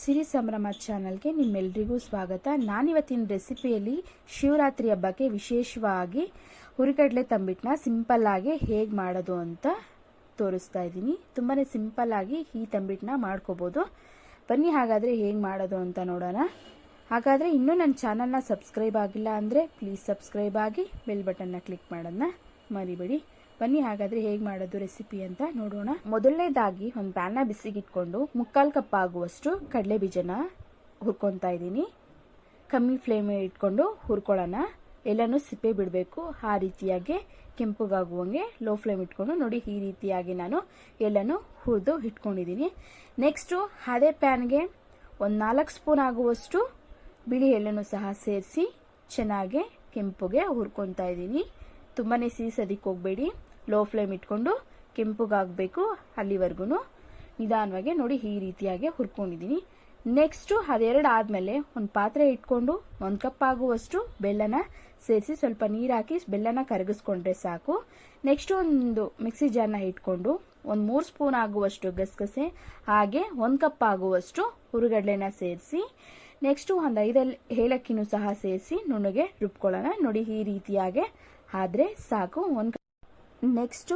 ಸಿರಿ ಸಂಭ್ರಮ ಚಾನಲ್ಗೆ ನಿಮ್ಮೆಲ್ರಿಗೂ ಸ್ವಾಗತ. ನಾನಿವತ್ತಿನ ರೆಸಿಪಿಯಲ್ಲಿ ಶಿವರಾತ್ರಿ ಹಬ್ಬಕ್ಕೆ ವಿಶೇಷವಾಗಿ ಹುರಿಗಡಲೆ ತಂಬಿಟ್ಟನ್ನ ಸಿಂಪಲ್ ಆಗಿ ಹೇಗೆ ಮಾಡೋದು ಅಂತ ತೋರಿಸ್ತಾ ಇದ್ದೀನಿ. ತುಂಬಾ ಸಿಂಪಲ್ ಆಗಿ ಈ ತಂಬಿಟ್ಟನ್ನ ಮಾಡ್ಕೋಬೋದು. ಬನ್ನಿ ಹಾಗಾದರೆ ಹೇಗೆ ಮಾಡೋದು ಅಂತ ನೋಡೋಣ. ಹಾಗಾದರೆ ಇನ್ನೂ ನನ್ನ ಚಾನಲ್ನ ಸಬ್ಸ್ಕ್ರೈಬ್ ಆಗಿಲ್ಲ ಅಂದರೆ ಪ್ಲೀಸ್ ಸಬ್ಸ್ಕ್ರೈಬ್ ಆಗಿ ಬೆಲ್ ಬಟನ್ನ ಕ್ಲಿಕ್ ಮಾಡೋದನ್ನ ಮರಿಬೇಡಿ. ಬನ್ನಿ, ಹಾಗಾದ್ರೆ ಹೇಗೆ ಮಾಡೋದು ರೆಸಿಪಿ ಅಂತ ನೋಡೋಣ. ಮೊದಲನೇದಾಗಿ ಒಂದು ಪ್ಯಾನ್ನ ಬಿಸಿಗಿಟ್ಕೊಂಡು ಮುಕ್ಕಾಲು ಕಪ್ ಆಗುವಷ್ಟು ಕಡಲೆ ಬೀಜನ ಹುರ್ಕೊತಾ ಇದ್ದೀನಿ. ಕಮ್ಮಿ ಫ್ಲೇಮ್ ಇಟ್ಕೊಂಡು ಹುರ್ಕೊಳ್ಳೋಣ. ಎಲ್ಲನೂ ಸಿಪ್ಪೆ ಬಿಡಬೇಕು, ಆ ರೀತಿಯಾಗಿ ಕೆಂಪುಗಾಗುವಂಗೆ ಲೋ ಫ್ಲೇಮ್ ಇಟ್ಕೊಂಡು ನೋಡಿ, ಈ ರೀತಿಯಾಗಿ ನಾನು ಎಲ್ಲನೂ ಹುರಿದು ಇಟ್ಕೊಂಡಿದ್ದೀನಿ. ನೆಕ್ಸ್ಟು ಅದೇ ಪ್ಯಾನ್ಗೆ ಒಂದು ನಾಲ್ಕು ಸ್ಪೂನ್ ಆಗುವಷ್ಟು ಬಿಳಿ ಎಳ್ಳನ್ನು ಸಹ ಸೇರಿಸಿ ಚೆನ್ನಾಗಿ ಕೆಂಪುಗೆ ಹುರ್ಕೊತಾ ಇದ್ದೀನಿ. ತುಂಬಾ ಸೀಸೋದಕ್ಕೆ ಹೋಗಬೇಡಿ. ಲೋ ಫ್ಲೇಮ್ ಇಟ್ಕೊಂಡು ಕೆಂಪುಗಾಗಬೇಕು ಅಲ್ಲಿವರೆಗೂ ನಿಧಾನವಾಗಿ ನೋಡಿ ಈ ರೀತಿಯಾಗಿ ಹುರ್ಕೊಂಡಿದ್ದೀನಿ ನೆಕ್ಸ್ಟು ಅದೆರಡು ಆದಮೇಲೆ ಒಂದು ಪಾತ್ರೆ ಇಟ್ಕೊಂಡು ಒಂದು ಕಪ್ ಆಗುವಷ್ಟು ಬೆಲ್ಲನ ಸೇರಿಸಿ ಸ್ವಲ್ಪ ನೀರು ಹಾಕಿ ಬೆಲ್ಲನ ಕರಗಿಸ್ಕೊಂಡ್ರೆ ಸಾಕು. ನೆಕ್ಸ್ಟು ಒಂದು ಮಿಕ್ಸಿ ಜಾರ್ನ ಇಟ್ಕೊಂಡು ಒಂದು ಮೂರು ಸ್ಪೂನ್ ಆಗುವಷ್ಟು ಗಸಗಸೆ, ಹಾಗೆ ಒಂದು ಕಪ್ ಆಗುವಷ್ಟು ಹುರುಗಡ್ಲೆನ ಸೇರಿಸಿ ನೆಕ್ಸ್ಟು ಒಂದು ಐದಲ್ಲಿ ಏಲಕ್ಕಿನೂ ಸಹ ಸೇರಿಸಿ ನುಣ್ಣಗೆ ರುಬ್ಕೊಳ್ಳೋಣ. ನೋಡಿ ಈ ರೀತಿಯಾಗೆ ಆದರೆ ಸಾಕು. ಒಂದು ನೆಕ್ಸ್ಟು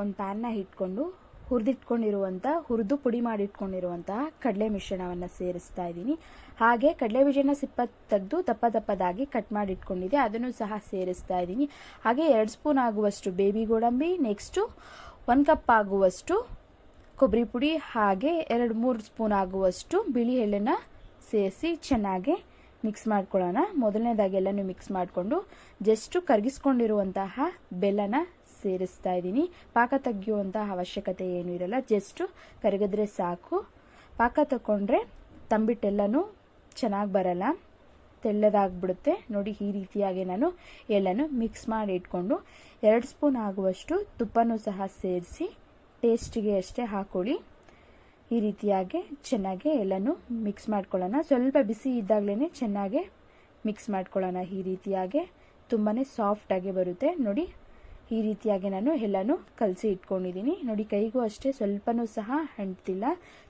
ಒಂದು ಪ್ಯಾನ್ನ ಇಟ್ಕೊಂಡು ಹುರಿದಿಟ್ಕೊಂಡಿರುವಂಥ ಹುರಿದು ಪುಡಿ ಮಾಡಿಟ್ಕೊಂಡಿರುವಂತಹ ಕಡಲೆ ಮಿಶ್ರಣವನ್ನು ಸೇರಿಸ್ತಾ ಇದ್ದೀನಿ. ಹಾಗೆ ಕಡಲೆ ಬೀಜನ ಸಿಪ್ಪ ತೆಗೆದು ದಪ್ಪ ದಪ್ಪದಾಗಿ ಕಟ್ ಮಾಡಿಟ್ಕೊಂಡಿದೆ ಅದನ್ನು ಸಹ ಸೇರಿಸ್ತಾ ಇದ್ದೀನಿ. ಹಾಗೆ ಎರಡು ಸ್ಪೂನ್ ಆಗುವಷ್ಟು ಬೇಬಿ ಗೋಡಂಬಿ, ನೆಕ್ಸ್ಟು ಒಂದು ಕಪ್ ಆಗುವಷ್ಟು ಕೊಬ್ಬರಿ ಪುಡಿ, ಹಾಗೆ ಎರಡು ಮೂರು ಸ್ಪೂನ್ ಆಗುವಷ್ಟು ಬಿಳಿ ಎಳ್ಳನ್ನು ಸೇರಿಸಿ ಚೆನ್ನಾಗಿ ಮಿಕ್ಸ್ ಮಾಡ್ಕೊಳ್ಳೋಣ. ಮೊದಲನೇದಾಗಿ ಎಲ್ಲನೂ ಮಿಕ್ಸ್ ಮಾಡಿಕೊಂಡು ಜಸ್ಟು ಕರಗಿಸ್ಕೊಂಡಿರುವಂತಹ ಬೆಲ್ಲನ ಸೇರಿಸ್ತಾ ಇದ್ದೀನಿ. ಪಾಕ ತೆಗೆಯುವಂತಹ ಅವಶ್ಯಕತೆ ಏನು ಇರಲ್ಲ ಜಸ್ಟು ಕರಗಿದ್ರೆ ಸಾಕು. ಪಾಕ ತಗೊಂಡ್ರೆ ತಂಬಿಟ್ಟೆಲ್ಲನೂ ಚೆನ್ನಾಗಿ ಬರಲ್ಲ. ತೆಳ್ಳದಾಗ್ಬಿಡುತ್ತೆ ನೋಡಿ, ಈ ರೀತಿಯಾಗಿ ನಾನು ಎಲ್ಲನೂ ಮಿಕ್ಸ್ ಮಾಡಿ ಇಟ್ಕೊಂಡು ಎರಡು ಸ್ಪೂನ್ ಆಗುವಷ್ಟು ತುಪ್ಪನೂ ಸಹ ಸೇರಿಸಿ ಟೇಸ್ಟಿಗೆ ಅಷ್ಟೇ ಹಾಕೊಳ್ಳಿ. ಈ ರೀತಿಯಾಗಿ ಚೆನ್ನಾಗಿ ಎಲ್ಲನೂ ಮಿಕ್ಸ್ ಮಾಡ್ಕೊಳ್ಳೋಣ. ಸ್ವಲ್ಪ ಬಿಸಿ ಇದ್ದಾಗಲೇ ಚೆನ್ನಾಗಿ ಮಿಕ್ಸ್ ಮಾಡ್ಕೊಳ್ಳೋಣ ಈ ರೀತಿಯಾಗಿ. ತುಂಬಾ ಸಾಫ್ಟಾಗಿ ಬರುತ್ತೆ. ನೋಡಿ, ಈ ರೀತಿಯಾಗಿ ನಾನು ಎಲ್ಲನೂ ಕಲಸಿ ಇಟ್ಕೊಂಡಿದ್ದೀನಿ. ನೋಡಿ, ಕೈಗೂ ಅಷ್ಟೇ ಸ್ವಲ್ಪನೂ ಸಹ ಅಂಟ್ತಿಲ್ಲ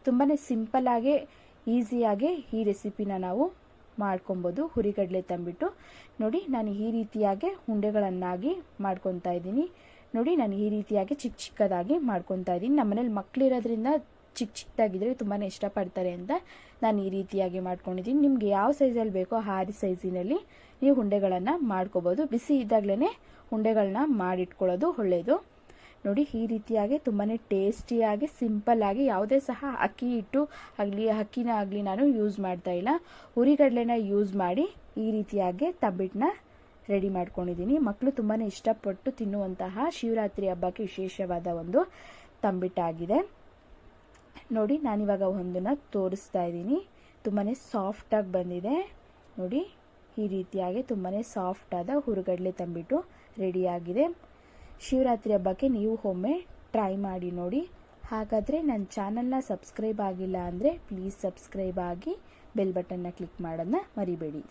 ತುಂಬಾ ಸಿಂಪಲ್ಲಾಗಿ ಈಸಿಯಾಗಿ ಈ ರೆಸಿಪಿನ ನಾವು ಮಾಡ್ಕೊಬೋದು. ಹುರಿಗಡಲೆ ತಂಬಿಟ್ಟು. ನೋಡಿ, ನಾನು ಈ ರೀತಿಯಾಗಿ ಉಂಡೆಗಳನ್ನಾಗಿ ಮಾಡ್ಕೊತಾ ಇದ್ದೀನಿ. ನೋಡಿ, ನಾನು ಈ ರೀತಿಯಾಗಿ ಚಿಕ್ಕ ಚಿಕ್ಕದಾಗಿ ಮಾಡ್ಕೊತಾ ಇದ್ದೀನಿ. ನಮ್ಮನೇಲಿ ಮಕ್ಕಳಿರೋದ್ರಿಂದ ಚಿಕ್ಕ ಚಿಕ್ಕದಾಗಿದ್ದರೆ ತುಂಬಾ ಇಷ್ಟಪಡ್ತಾರೆ ಅಂತ ನಾನು ಈ ರೀತಿಯಾಗಿ ಮಾಡ್ಕೊಂಡಿದ್ದೀನಿ. ನಿಮಗೆ ಯಾವ ಸೈಜಲ್ಲಿ ಬೇಕೋ ಆ ಸೈಜಿನಲ್ಲಿ ನೀವು ಉಂಡೆಗಳನ್ನು ಮಾಡ್ಕೋಬೋದು. ಬಿಸಿ ಇದ್ದಾಗಲೇ ಉಂಡೆಗಳನ್ನ ಮಾಡಿಟ್ಕೊಳ್ಳೋದು ಒಳ್ಳೆಯದು ನೋಡಿ, ಈ ರೀತಿಯಾಗಿ ತುಂಬಾ ಟೇಸ್ಟಿಯಾಗಿ ಸಿಂಪಲ್ಲಾಗಿ ಯಾವುದೇ ಸಹ ಅಕ್ಕಿ ಹಿಟ್ಟು ಆಗಲಿ, ಅಕ್ಕಿನ ಆಗಲಿ ನಾನು ಯೂಸ್ ಮಾಡ್ತಾ ಇಲ್ಲ. ಹುರಿಗಡಲೆನ ಯೂಸ್ ಮಾಡಿ ಈ ರೀತಿಯಾಗಿ ತಬ್ಬಿಟ್ಟನ್ನ ರೆಡಿ ಮಾಡ್ಕೊಂಡಿದ್ದೀನಿ. ಮಕ್ಕಳು ತುಂಬಾ ಇಷ್ಟಪಟ್ಟು ತಿನ್ನುವಂತಹ ಶಿವರಾತ್ರಿ ಹಬ್ಬಕ್ಕೆ ವಿಶೇಷವಾದ ಒಂದು ತಂಬಿಟ್ಟಾಗಿದೆ. ನೋಡಿ, ನಾನಿವಾಗ ಒಂದನ್ನು ತೋರಿಸ್ತಾ ಇದ್ದೀನಿ. ತುಂಬಾ ಸಾಫ್ಟಾಗಿ ಬಂದಿದೆ. ನೋಡಿ, ಈ ರೀತಿಯಾಗಿ ತುಂಬಾ ಸಾಫ್ಟಾದ ಹುರುಗಡಲೆ ತಂಬಿಟ್ಟು ರೆಡಿಯಾಗಿದೆ ಶಿವರಾತ್ರಿ ಹಬ್ಬಕ್ಕೆ ನೀವು ಒಮ್ಮೆ ಟ್ರೈ ಮಾಡಿ ನೋಡಿ. ಹಾಗಾದರೆ ನನ್ನ ಚಾನಲ್ನ ಸಬ್ಸ್ಕ್ರೈಬ್ ಆಗಿಲ್ಲ ಅಂದರೆ ಪ್ಲೀಸ್ ಸಬ್ಸ್ಕ್ರೈಬ್ ಆಗಿ ಬೆಲ್ ಬಟನ್ನ ಕ್ಲಿಕ್ ಮಾಡೋದನ್ನ ಮರಿಬೇಡಿ.